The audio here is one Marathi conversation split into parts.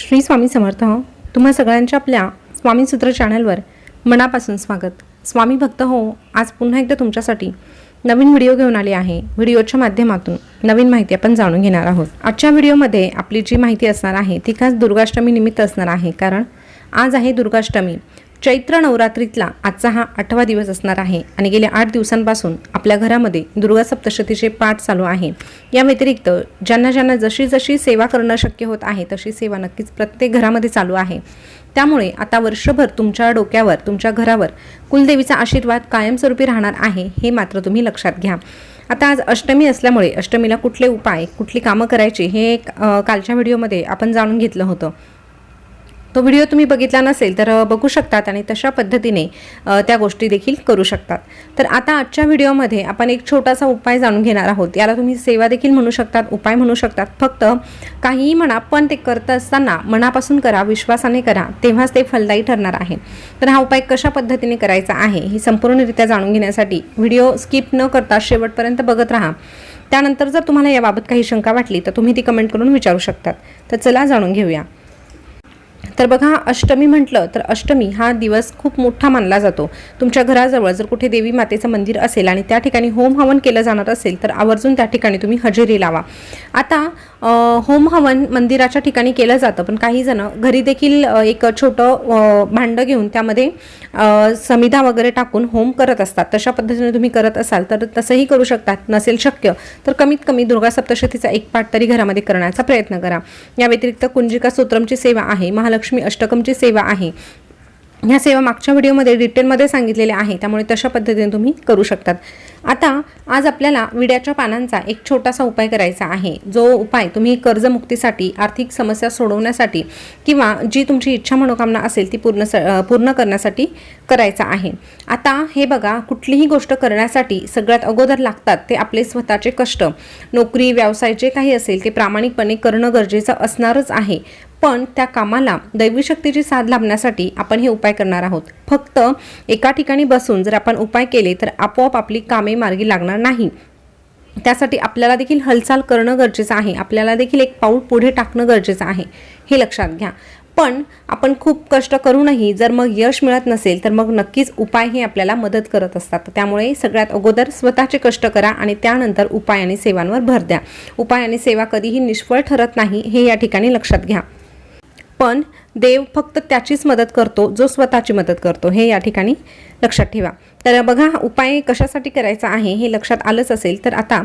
श्री स्वामी समर्थ हो. तुम्हा सगळ्यांच्या आपल्या स्वामी सूत्र चॅनलवर मनापासून स्वागत. स्वामी भक्त हो आज पुन्हा एकदा तुमच्यासाठी नवीन व्हिडिओ घेऊन आली आहे. व्हिडिओच्या माध्यमातून नवीन माहिती आपण जाणून घेणार आहोत. आजच्या व्हिडिओमध्ये आपली जी माहिती असणार आहे ती खास दुर्गाष्टमी निमित्त असणार आहे. कारण आज आहे दुर्गाष्टमी. चैत्र नवरात्रीतला आजचा हा आठवा दिवस असणार आहे आणि गेल्या आठ दिवसांपासून आपल्या घरामध्ये दुर्गा सप्तशतीचे पाठ चालू आहे. या व्यतिरिक्त ज्यांना ज्यांना जशी जशी सेवा करणं शक्य होत आहे तशी सेवा नक्कीच प्रत्येक घरामध्ये चालू आहे. त्यामुळे आता वर्षभर तुमच्या डोक्यावर तुमच्या घरावर कुलदेवीचा आशीर्वाद कायमस्वरूपी राहणार आहे हे मात्र तुम्ही लक्षात घ्या. आता आज अष्टमी असल्यामुळे अष्टमीला कुठले उपाय कुठली कामं करायची हे एक, कालच्या व्हिडिओमध्ये आपण जाणून घेतलं होतं. तो व्हिडिओ तुम्ही बघितला नसेल तर बघू शकतात आणि तशा पद्धतीने त्या गोष्टी देखील करू शकतात. तर आता आजच्या व्हिडिओमध्ये आपण एक छोटासा उपाय जाणून घेणार आहोत. याला तुम्ही सेवा देखील म्हणू शकतात उपाय म्हणू शकतात. फक्त काहीही म्हणा पण ते करत असताना मनापासून करा विश्वासाने करा तेव्हाच ते फलदायी ठरणार आहे. तर हा उपाय कशा पद्धतीने करायचा आहे ही संपूर्णरित्या जाणून घेण्यासाठी व्हिडिओ स्किप न करता शेवटपर्यंत बघत राहा. त्यानंतर जर तुम्हाला याबाबत काही शंका वाटली तर तुम्ही ती कमेंट करून विचारू शकतात. तर चला जाणून घेऊया. तर बघा अष्टमी म्हटलं तर अष्टमी हा दिवस खूप मोठा मानला जातो. तुमच्या घराजवळ जर कुठे देवी मातेचं मंदिर असेल आणि त्या ठिकाणी होम हवन केलं जाणार असेल तर आवर्जून त्या ठिकाणी तुम्ही हजेरी लावा. आता होम हवन मंदिराच्या ठिकाणी केलं जातं पण काही जण घरी देखील एक छोटं भांडं घेऊन त्यामध्ये समिधा वगैरे टाकून होम करत असतात. तशा पद्धतीने तुम्ही करत असाल तर तसंही करू शकतात. नसेल शक्य तर कमीत कमी दुर्गा सप्तशतीचा एक पाठ तरी घरामध्ये करण्याचा प्रयत्न करा. या व्यतिरिक्त कुंजिका सूत्रमची सेवा आहे. महालक्ष्मी अष्टकमची सेवा आहे. ह्या सेवा मागच्या व्हिडिओमध्ये डिटेलमध्ये सांगितलेल्या आहे त्यामुळे तशा पद्धतीने तुम्ही करू शकतात. आता आज आपल्याला विड्याच्या पानांचा एक छोटासा उपाय करायचा आहे. जो उपाय तुम्ही कर्जमुक्तीसाठी आर्थिक समस्या सोडवण्यासाठी किंवा जी तुमची इच्छा मनोकामना असेल ती पूर्ण स पूर्ण करण्यासाठी करायचा आहे. आता हे बघा कुठलीही गोष्ट करण्यासाठी सगळ्यात अगोदर लागतात ते आपले स्वतःचे कष्ट. नोकरी व्यवसाय जे काही असेल ते प्रामाणिकपणे करणं गरजेचं असणारच आहे. पण त्या कामाला दैवी शक्तीची साथ लाभण्यासाठी आपण हे उपाय करणार आहोत. फक्त एका ठिकाणी बसून जर आपण उपाय केले तर आपोआप आपली कामे मार्गी लागणार नाही. त्यासाठी आपल्याला देखील हालचाल करणं गरजेचं आहे. आपल्याला देखील एक पाऊल पुढे टाकणं गरजेचं आहे. हे लक्षात घ्या. पण आपण खूप कष्ट करूनही जर मग यश मिळत नसेल तर मग नक्कीच उपाय हे आपल्याला मदत करत असतात. त्यामुळे सगळ्यात अगोदर स्वतःचे कष्ट करा आणि त्यानंतर उपाय आणि सेवांवर भर द्या. उपाय आणि सेवा कधीही निष्फळ ठरत नाही हे या ठिकाणी लक्षात घ्या. पण देव फक्त त्याचीच मदत करतो जो स्वतःची मदत करतो. हे या ठिकाणी लक्षात ठेवा. तर बघा उपाय कशासाठी करायचा आहे हे लक्षात आलंच असेल तर आता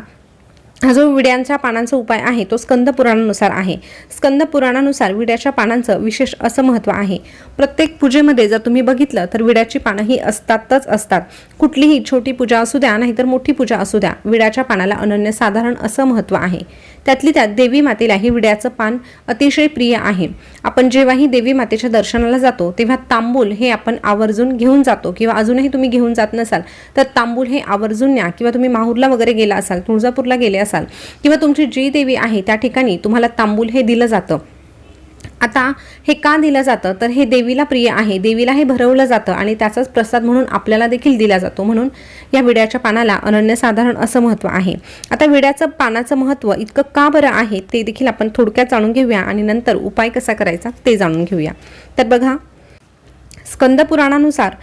हा जो विड्यांच्या पानांचा उपाय आहे तो स्कंद पुराणानुसार आहे. स्कंद पुराणानुसार विड्याच्या पानांचं विशेष असं महत्त्व आहे. प्रत्येक पूजेमध्ये जर तुम्ही बघितलं तर विड्याची पानं ही असतातच असतात. कुठलीही छोटी पूजा असू द्या नाहीतर मोठी पूजा असू द्या विड्याच्या पानाला अनन्यसाधारण असं महत्त्व आहे. त्यातली त्यात देवी मातेलाही विड्याचं पान अतिशय प्रिय आहे. आपण जेव्हाही देवी मातेच्या दर्शनाला जातो तेव्हा तांबूल हे आपण आवर्जून घेऊन जातो किंवा अजूनही तुम्ही घेऊन जात नसाल तर तांबूल हे आवर्जून न्या किंवा तुम्ही माहूरला वगैरे गेला असाल तुळजापूरला गेले असाल किंवा तुमची जी देवी आहे त्या ठिकाणी तुम्हाला तांबूल हे दिलं जातं. आता हे का दिलं जातं? तर हे देवीला प्रिय आहे. देवीला हे भरवलं जातं आणि त्याचाच प्रसाद म्हणून आपल्याला देखील दिला जातो. म्हणून या विड्याच्या पानाला अनन्यसाधारण असं महत्त्व आहे. आता विड्याचं पानाचं महत्त्व इतकं का बरं आहे ते देखील आपण थोडक्यात जाणून घेऊया आणि नंतर उपाय कसा करायचा ते जाणून घेऊया. तर बघा स्कंद पुराणानुसार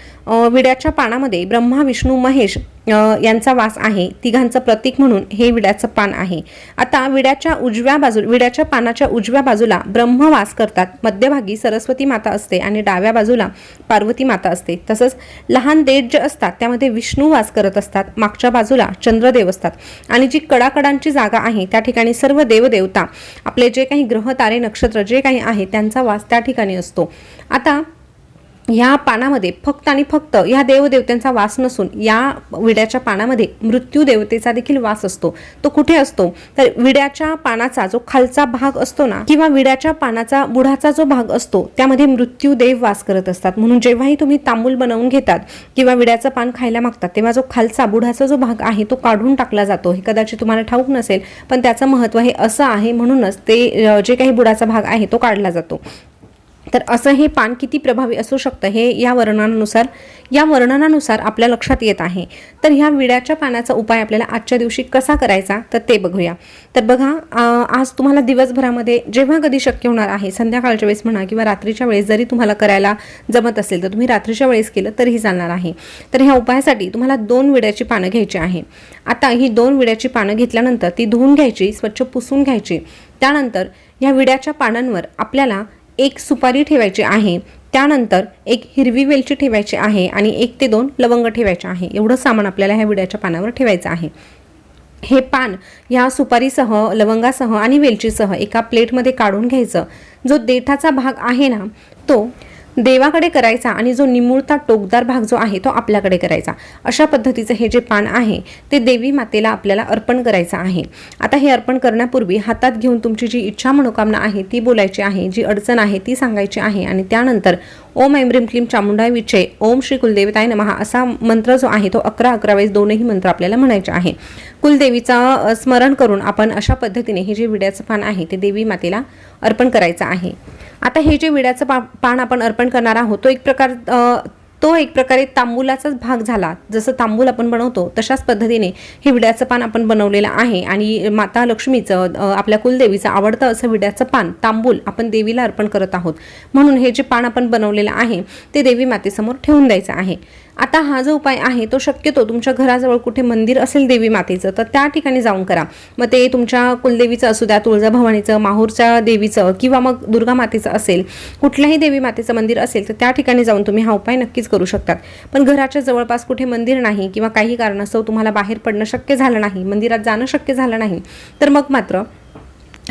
विड्याच्या पानामध्ये ब्रह्मा विष्णू महेश यांचा वास आहे. तिघांचं प्रतीक म्हणून हे विड्याचं पान आहे. आता विड्याच्या उजव्या बाजू विड्याच्या पानाच्या उजव्या बाजूला ब्रह्म वास करतात. मध्यभागी सरस्वती माता असते आणि डाव्या बाजूला पार्वती माता असते. तसंच लहान देठ जे असतात त्यामध्ये विष्णू वास करत असतात. मागच्या बाजूला चंद्रदेव असतात. आणि जी कडाकडांची जागा आहे त्या ठिकाणी सर्व देवदेवता आपले जे काही ग्रह तारे नक्षत्र जे काही आहे त्यांचा वास त्या ठिकाणी असतो. आता ह्या पानामध्ये फक्त आणि फक्त ह्या देवदेवतेंचा वास नसून या विड्याच्या पानामध्ये मृत्यू देवतेचा देखील वास असतो. तो कुठे असतो? तर विड्याच्या पानाचा जो खालचा भाग असतो ना किंवा विड्याच्या पानाचा बुढाचा जो भाग असतो त्यामध्ये मृत्यू देव वास करत असतात. म्हणून जेव्हाही तुम्ही तांबूल बनवून घेतात किंवा विड्याचं पान खायला मागतात तेव्हा जो खालचा बुढाचा जो भाग आहे तो काढून टाकला जातो. हे कदाचित तुम्हाला ठाऊक नसेल पण त्याचं महत्त्व हे असं आहे. म्हणूनच ते जे काही बुडाचा भाग आहे तो काढला जातो. तर असं हे पान किती प्रभावी असू शकतं हे या वर्णनानुसार या वर्णनानुसार आपल्या लक्षात येत आहे. तर ह्या विड्याच्या पानाचा उपाय आपल्याला आजच्या दिवशी कसा करायचा तर ते बघूया. तर बघा आज तुम्हाला दिवसभरामध्ये जेव्हा कधी शक्य होणार आहे संध्याकाळच्या वेळेस म्हणा किंवा रात्रीच्या वेळेस जरी तुम्हाला करायला जमत असेल तर तुम्ही रात्रीच्या वेळेस केलं तरीही चालणार आहे. तर ह्या उपायासाठी तुम्हाला दोन विड्याची पानं घ्यायची आहे. आता ही दोन विड्याची पानं घेतल्यानंतर ती धुवून घ्यायची स्वच्छ पुसून घ्यायची. त्यानंतर ह्या विड्याच्या पानांवर आपल्याला एक सुपारी ठेवायची आहे. त्यानंतर एक हिरवी वेलची ठेवायची आहे आणि एक ते दोन लवंग ठेवायचे आहे. एवढं सामान आपल्याला ह्या विड्याच्या पानावर ठेवायचं आहे. हे पान ह्या सुपारीसह लवंगासह आणि वेलचीसह एका प्लेटमध्ये काढून घ्यायचं. जो देठाचा भाग आहे ना तो देवाकडे करायचा आणि जो निमुळता टोकदार भाग जो आहे तो आपल्याकडे करायचा. अशा पद्धतीचं हे जे पान आहे ते देवी मातेला आपल्याला अर्पण करायचं आहे. आता हे अर्पण करण्यापूर्वी हातात घेऊन तुमची जी इच्छा मनोकामना आहे ती बोलायची आहे जी अडचण आहे ती सांगायची आहे आणि त्यानंतर ओम ऐम रिम क्लीम चामुंडाय विचे ओम श्री कुलदेवताय नमहा असा मंत्र जो आहे तो अकरा अकरा वेळेस दोनही मंत्र आपल्याला म्हणायचे आहे. कुलदेवीचा स्मरण करून आपण अशा पद्धतीने हे जे विड्याचं पान आहे ते देवी मातेला अर्पण करायचं आहे. आता हे जे विड्याचं पा पान आपण अर्पण करणार आहोत तो एक प्रकार तो एक प्रकारे तांबूलाचाच भाग झाला. जसं तांबूल आपण बनवतो तशाच पद्धतीने हे विड्याचं पान आपण बनवलेलं आहे. आणि माता लक्ष्मीचं आपल्या कुलदेवीचं आवडतं असं विड्याचं पान तांबूल आपण देवीला अर्पण करत आहोत. म्हणून हे जे पान आपण बनवलेलं आहे ते देवी मातेसमोर ठेवून द्यायचं आहे. आता हा जो उपाय आहे तो शक्यतो तुमच्या घराजवळ कुठे मंदिर असेल देवी मातेचं तर त्या ठिकाणी जाऊन करा. मग ते तुमच्या कुलदेवीचं असू द्या तुळजाभवानीचं माहूरच्या देवीचं किंवा मग दुर्गा मातेचं असेल कुठल्याही देवी मातेचं मंदिर असेल तर त्या ठिकाणी जाऊन तुम्ही हा उपाय नक्कीच करू शकतात. पण घराच्या जवळपास कुठे मंदिर नाही किंवा काही कारणास्तव तुम्हाला बाहेर पडणं शक्य झालं नाही मंदिरात जाणं शक्य झालं नाही तर मग मात्र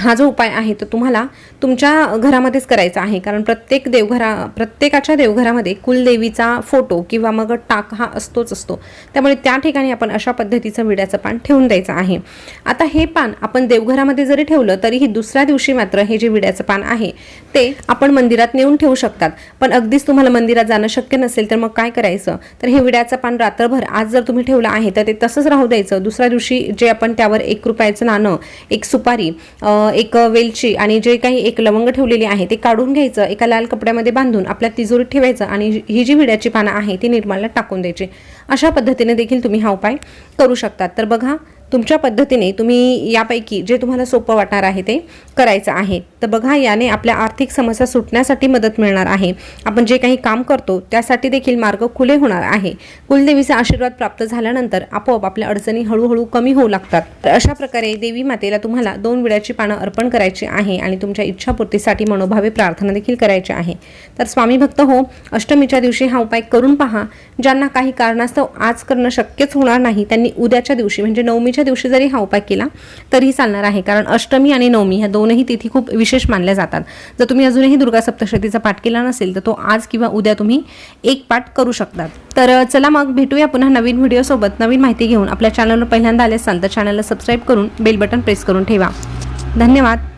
हा जो उपाय आहे तो तुम्हाला तुमच्या घरामध्येच करायचा आहे. कारण प्रत्येक देवघरा प्रत्येकाच्या देवघरामध्ये कुलदेवीचा फोटो किंवा मग टाक हा असतोच असतो. त्यामुळे त्या ठिकाणी आपण अशा पद्धतीचं विड्याचं पान ठेवून द्यायचं आहे. आता हे पान आपण देवघरामध्ये जरी ठेवलं तरीही दुसऱ्या दिवशी मात्र हे जे विड्याचं पान आहे ते आपण मंदिरात नेऊन ठेवू शकतात. पण अगदीच तुम्हाला मंदिरात जाणं शक्य नसेल तर मग काय करायचं? तर हे विड्याचं पान रात्रभर आज जर तुम्ही ठेवलं आहे तर ते तसंच राहू द्यायचं. दुसऱ्या दिवशी जे आपण त्यावर एक रुपयाचं नाणं एक सुपारी एक वेलची आणि जे काही एक लवंग ठेवलेली आहे ते काढून घ्यायचं एका लाल कपड्यामध्ये बांधून आपल्या तिजोरीत ठेवायचं आणि ही जी विड्याची पानं आहे ती निर्माला टाकून द्यायची. अशा पद्धतीने देखील तुम्ही हा उपाय करू शकतात. तर बघा तुमच्या पद्धतीने तुम्ही यापैकी जे तुम्हाला सोपं वाटणार आहे ते करायचं आहे. तर बघा याने आपल्या आर्थिक समस्या सुटण्यासाठी मदत मिळणार आहे. आपण जे काही काम करतो त्यासाठी देखील मार्ग खुले होणार आहे. कुलदेवीचा आशीर्वाद प्राप्त झाल्यानंतर आपोआप आपल्या अडचणी हळूहळू कमी होऊ लागतात. तर अशा प्रकारे देवी मातेला तुम्हाला दोन विड्याची पानं अर्पण करायची आहे आणि तुमच्या इच्छापूर्तीसाठी मनोभावे प्रार्थना देखील करायची आहे. तर स्वामी भक्त हो अष्टमीच्या दिवशी हा उपाय करून पहा. ज्यांना काही कारणास्तव आज करणं शक्यच होणार नाही त्यांनी उद्याच्या दिवशी म्हणजे नवमीच्या दिवशी जरी हा उपाय केला तरीही चालणार आहे. कारण अष्टमी आणि नवमी ह्या दोनही तिथी खूप विशेष मानल्या जातात. जर तुम्ही अजूनही दुर्गा सप्तशतीचा पाठ केला नसेल तर तो आज किंवा उद्या तुम्ही एक पाठ करू शकतात तर चला मग भेटूया पुन्हा नवीन व्हिडिओसोबत नवीन माहिती घेऊन आपल्या चॅनलवर पहिल्यांदा आले असाल तर चॅनलला सबस्क्राईब करून बेल बटन प्रेस करून ठेवा. धन्यवाद.